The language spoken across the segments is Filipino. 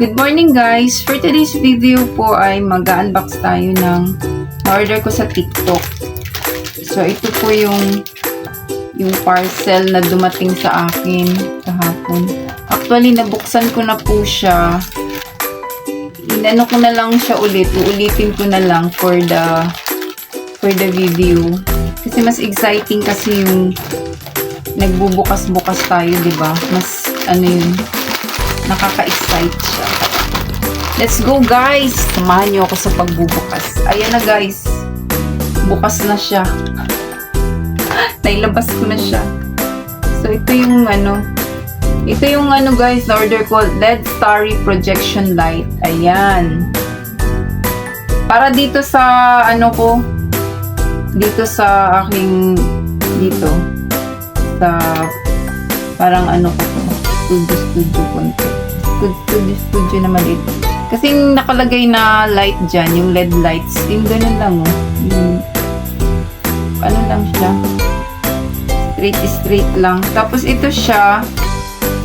Good morning guys! For today's video po ay mag-unbox tayo ng order ko sa TikTok. So ito po yung yung parcel na dumating sa akin kahapon. Actually, nabuksan ko na po siya. Inano ko na lang siya ulit. Uulitin ko na lang for the for the video. Kasi mas exciting kasi yung nagbubukas-bukas tayo, 'di ba? Mas ano yun, nakaka-excite siya. Let's go guys! Samahan niyo ako sa pagbubukas. Ayan na guys. Bukas na siya. Nailabas ko na siya. So ito yung ano, ito yung ano guys, na order ko, LED Starry Projection Light. Ayan. Para dito sa ano ko, dito sa aking dito sa parang ano ko to, studio studio konti. Studio studio, na maliit. Kasi nakalagay na light dyan, yung LED lights, yung ganun lang oh. Yung, ano lang siya. Straight straight lang. Tapos ito siya,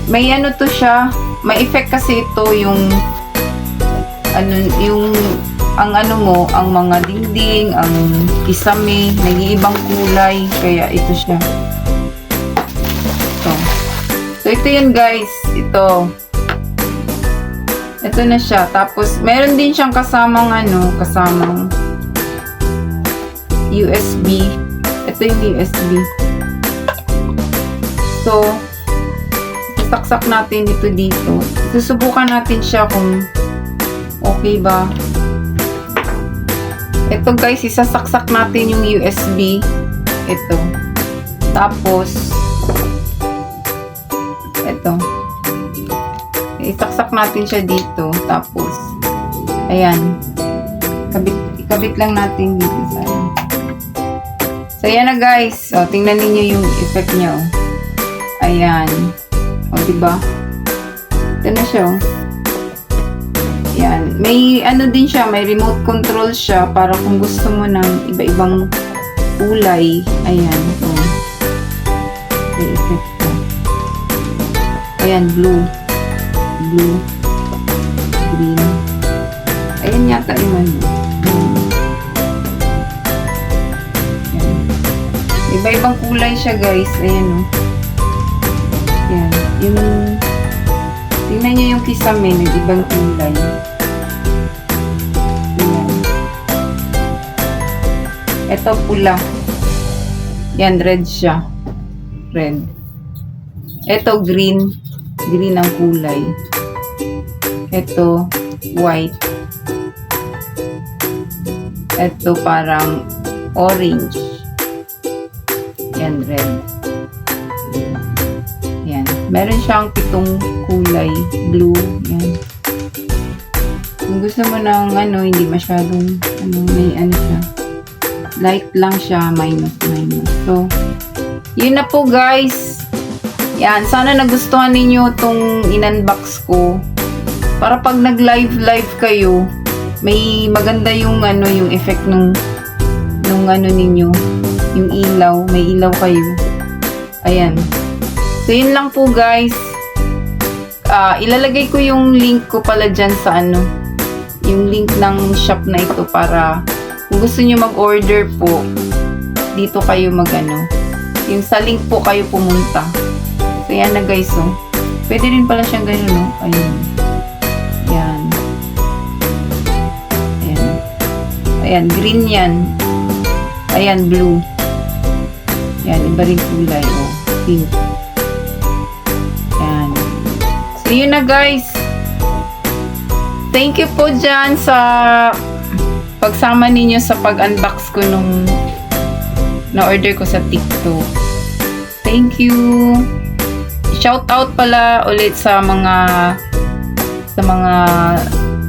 may ano to siya, may effect kasi ito yung ano yung ang ano mo, ang mga dingding, ang kisame, nag-iibang kulay, kaya ito siya. Ito. So, ito yun guys. Ito. Ito na siya. Tapos, meron din siyang kasamang ano, kasamang USB. Ito yung USB. So, sasaksak natin ito dito. Susubukan natin siya kung okay ba. Ito guys, isasaksak natin yung USB. Ito. Tapos, ito. Isaksak natin siya dito. Tapos, ayan. Kabit, ikabit lang natin dito sa ano. So, ayan na guys. O, tingnan ninyo yung effect niya. O. Ayan. O, diba? Ito na siya. O. Yan. May ano din siya, may remote control siya para kung gusto mo ng iba-ibang kulay. Ayan. So, may effect. Ayan, blue. Blue. Green. Ayan yata yung ano. Iba-ibang kulay siya guys. Ayan o. Ayan. Yung Tingnan niyo yung kisame ng ibang kulay. Ayan. Ito pula. Yan, red siya. Red. Ito green. Green ang kulay. Ito white. Ito parang orange. Yan, red. Yan. Meron siyang pitong kulay. Blue. Yan. Kung gusto mo ng ano, hindi masyadong ano, may ano siya. Light lang siya. Minus, minus. So, yun na po guys. Yan. Sana nagustuhan ninyo itong in-unbox ko. Para pag nag-live live kayo, may maganda yung ano, yung effect nung nung ano ninyo, yung ilaw, may ilaw kayo. Ayan. So, yun lang po guys. Ah, ilalagay ko yung link ko pala dyan sa ano, yung link ng shop na ito para kung gusto nyo mag-order po, dito kayo mag-ano. Yung sa link po kayo pumunta. So, yan na guys, oh. Pwede rin pala siyang ganun, no? Ayun. Yan. Ayan. Ayan, green yan. Ayan, blue. Yan, iba rin kulay, oh. Pink. Yan. So, yun na guys. Thank you po dyan sa pagsama ninyo sa pag-unbox ko nung na-order ko sa TikTok. Thank you. Shout out pala ulit sa mga sa mga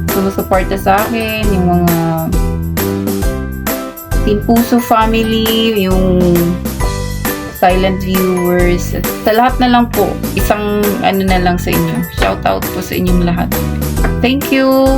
sumusuporta sa akin, yung mga Team Puso family, yung silent viewers, at sa lahat na lang po, isang ano na lang sa inyo. Shout out po sa inyong lahat. Thank you!